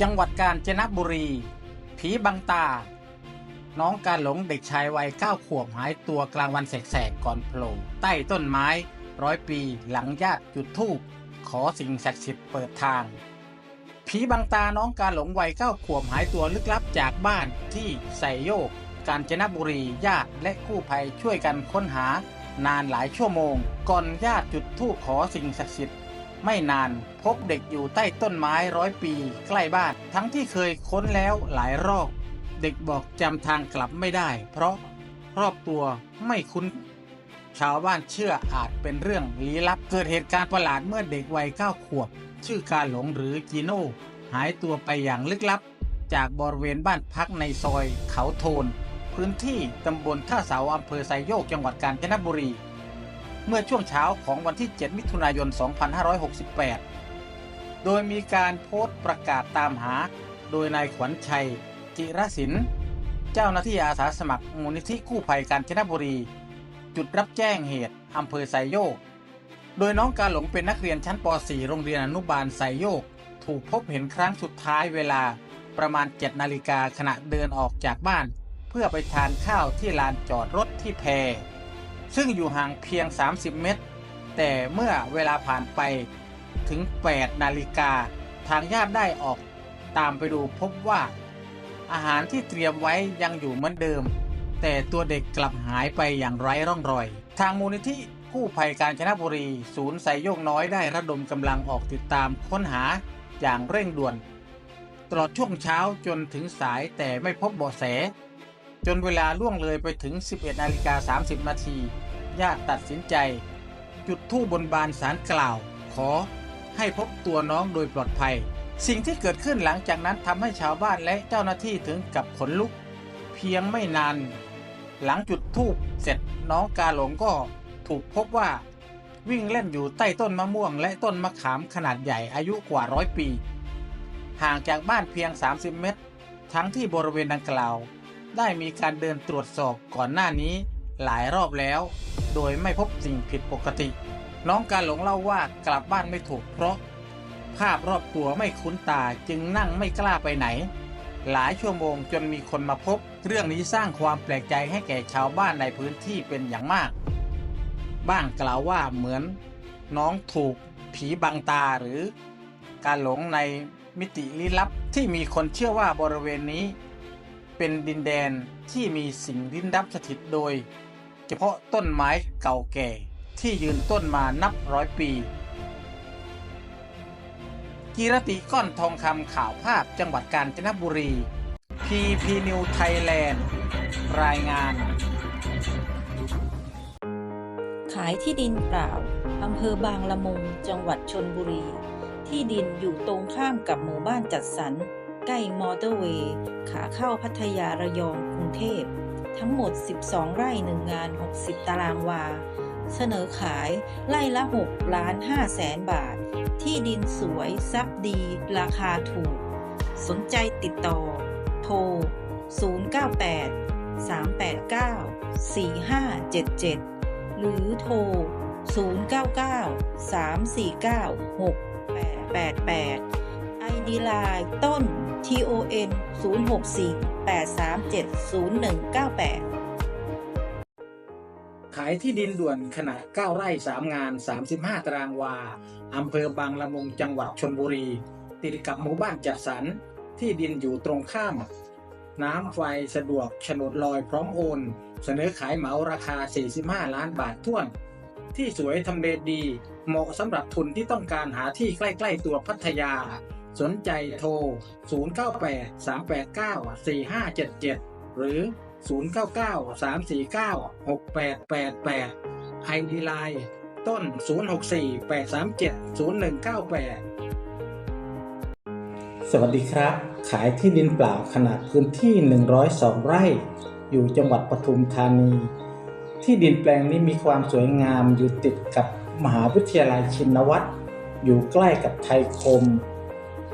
จังหวัดกาญจนบุรี ผีบังตา น้องการหลงเด็กชายวัยเก้าขวบหายตัวกลางวันแสกๆก่อนโผล่ใต้ต้นไม้ร้อยปีหลังญาติจุดธูปขอสิ่งศักดิ์สิทธิ์เปิดทาง ผีบังตาน้องการหลงวัยเก้าขวบหายตัวลึกลับจากบ้านที่ไสโยก กาญจนบุรีญาติและกู้ภัยช่วยกันค้นหานานหลายชั่วโมง ก่อนญาติจุดธูปขอสิ่งศักดิ์สิทธิ์ ไม่นานพบเด็กอยู่ใต้ต้นไม้ร้อยปี ใกล้บ้าน ทั้งที่เคยค้นแล้วหลายรอบ เด็กบอกจำทางกลับไม่ได้ เพราะรอบตัวไม่คุ้น ชาวบ้านเชื่ออาจเป็นเรื่องลี้ลับ เกิดเหตุการณ์ประหลาดเมื่อเด็กวัยเก้าขวบ ชื่อกาหลงหรือจีโน่หายตัวไปอย่างลึกลับ จากบริเวณบ้านพักในซอยเขาโทน พื้นที่ตำบลท่าเสาอำเภอไซโยกจังหวัดกาญจนบุรี เมื่อช่วงเช้าของวันที่ 7 มิถุนายน 2568 โดยมีการโพสต์ประกาศตามหา โดยนายขวัญชัย จิรศิลป์เจ้าหน้าที่อาสาสมัครมูลนิธิกู้ภัยกาญจนบุรี จุดรับแจ้งเหตุอำเภอไซโยก โดยน้องกาหลงเป็นนักเรียนชั้นป .4 โรงเรียนอนุบาลไซโยก ถูกพบเห็นครั้งสุดท้ายเวลาประมาณ 7 นาฬิกาขณะเดินออกจากบ้าน เพื่อไปทานข้าวที่ลานจอดรถที่แพ ซึ่งอยู่ห่างเพียง 30 เมตร แต่เมื่อเวลาผ่านไปถึง 8 นาฬิกา ทางญาติได้ออกตามไปดูพบว่า อาหารที่เตรียมไว้ยังอยู่เหมือนเดิม แต่ตัวเด็กกลับหายไปอย่างไร้ร่องรอย ทางมูลนิธิกู้ภัยการชนบุรี ศูนย์ไซโยกน้อยได้ระดมกำลังออกติดตามค้นหาอย่างเร่งด่วน ตลอดช่วงเช้าจนถึงสายแต่ไม่พบเบาะแส จนเวลาล่วงเลยไปถึง 11นาฬิกา30 นาทีญาติตัดสินใจ จุดธูปบนบานสารกล่าว ขอให้พบตัวน้องโดยปลอดภัย สิ่งที่เกิดขึ้นหลังจากนั้นทำให้ชาวบ้านและเจ้าหน้าที่ถึงกับขนลุก เพียงไม่นาน หลังจุดธูปเสร็จน้องกาหลงก็ถูกพบว่า วิ่งเล่นอยู่ใต้ต้นมะม่วง และต้นมะขามขนาดใหญ่อายุกว่าร้อยปี ห่างจากบ้านเพียง 30 เมตร ทั้งที่บริเวณดังกล่าว ได้มีการเดินตรวจสอบก่อนหน้านี้หลายรอบแล้ว โดยไม่พบสิ่งผิดปกติ น้องการหลงเล่าว่ากลับบ้านไม่ถูกเพราะ ภาพรอบตัวไม่คุ้นตาจึงนั่งไม่กล้าไปไหน หลายชั่วโมงจนมีคนมาพบ เรื่องนี้สร้างความแปลกใจให้แก่ชาวบ้านในพื้นที่เป็นอย่างมาก บ้างกล่าวว่าเหมือน น้องถูกผีบังตาหรือ การหลงในมิติลี้ลับที่มีคนเชื่อว่าบริเวณนี้ เป็นดินแดนที่มีสิ่งลี้ลับสถิตโดย เฉพาะต้นไม้เก่าแก่ที่ยืนต้นมานับร้อยปี กีรติก้อนทองคำข่าวภาพจังหวัดกาญจนบุรี PP New Thailand รายงาน ขายที่ดินเปล่าอำเภอบางละมุงจังหวัดชนบุรี ที่ดินอยู่ตรงข้ามกับหมู่บ้านจัดสรร ใกล้มอเตอร์เวย์ขาเข้าพัทยาระยองกรุงเทพ ทั้งหมด 12 ไร่หนึ่งงาน 60 ตารางวา เสนอขายไร่ละ 6 ล้าน5แสนบาท ที่ดินสวยซับดี ราคาถูก สนใจติดต่อ โทร 098 389 4577 หรือโทร 099 349 6888 ID Line ต้น TON 064 837 0198 ขายที่ดินด่วนขนาด 9 ไร่ 3 งาน 35 ตารางวา อำเภอบางละมุงจังหวัดชนบุรี ติดกับหมู่บ้านจัดสรร ที่ดินอยู่ตรงข้าม น้ำไฟสะดวกฉนดลอยพร้อมโอน เสนอขายเหมาราคา 45 ล้านบาทท้วนที่สวยทำเลดี เหมาะสำหรับทุนที่ต้องการหาที่ใกล้ ๆ ตัวพัทยา สนใจโทร 098 389 4577 หรือ 099 349 6888 ID Line ต้น 064 837 0198 สวัสดีครับ ขายที่ดินเปล่าขนาดพื้นที่ 102 ไร่ อยู่จังหวัดปทุมธานี ที่ดินแปลงนี้มีความสวยงามอยู่ติดกับมหาวิทยาลัยชินวัตรอยู่ใกล้กับไทยคม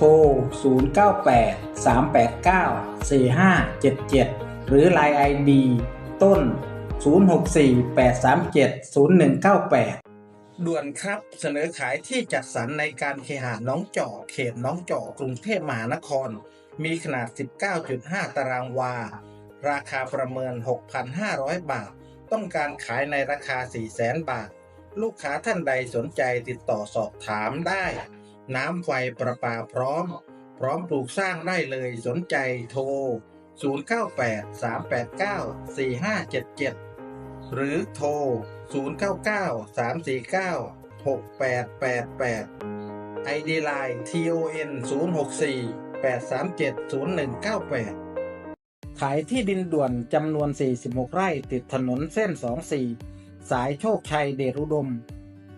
ทร 098 389 4577 หรือ Line ID ต้น 064 837 0198 ด่วนครับเสนอขายที่จัดสรรในการเคหะน้องจอกเขตน้องจอกกรุงเทพมหานคร มีขนาด 19.5 ตารางวา ราคาประเมิน 6,500 บาท ต้องการขายในราคา 400,000 บาท ลูกค้าท่านใดสนใจติดต่อสอบถามได้ น้ำไฟประปาพร้อม พร้อมปลูกสร้างได้เลยสนใจโทร 098 389 4577 หรือโทร 099 349 6888 ID Line TON 064 837 0198ขายที่ดินด่วนจำนวน 46 ไร่ติดถนนเส้น 24 สายโชคชัยเดชอุดม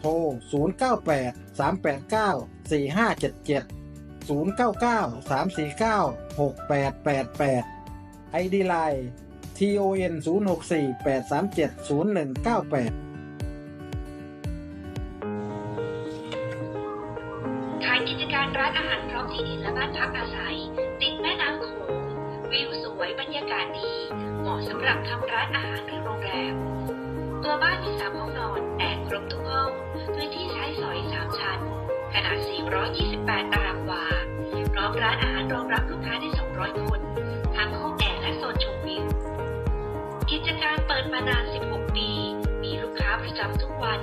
โทร 098 389 4577 099 349 6888 ID Line TON 064 837 0198ขายกิจการร้านอาหารพร้อมที่ดินและบ้านพักอาศัย ติดแม่น้ำโขงวิวสวยบรรยากาศดี เหมาะสำหรับทำร้านอาหารหรือโรงแรม ตัวบ้านมีสามห้องนอนแอร์ครบทุกห้อง พื้นที่ใช้สอยสามชั้น ขนาด 428 ตารางวา พร้อมร้านอาหารรองรับลูกค้าได้ 200 คน ทั้งห้องแอร์และโซนชมวิว กิจการเปิดมานาน 16 ปี มีลูกค้าประจำทุกวัน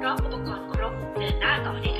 พร้อมอุปกรณ์ครบเดินหน้าต่อได้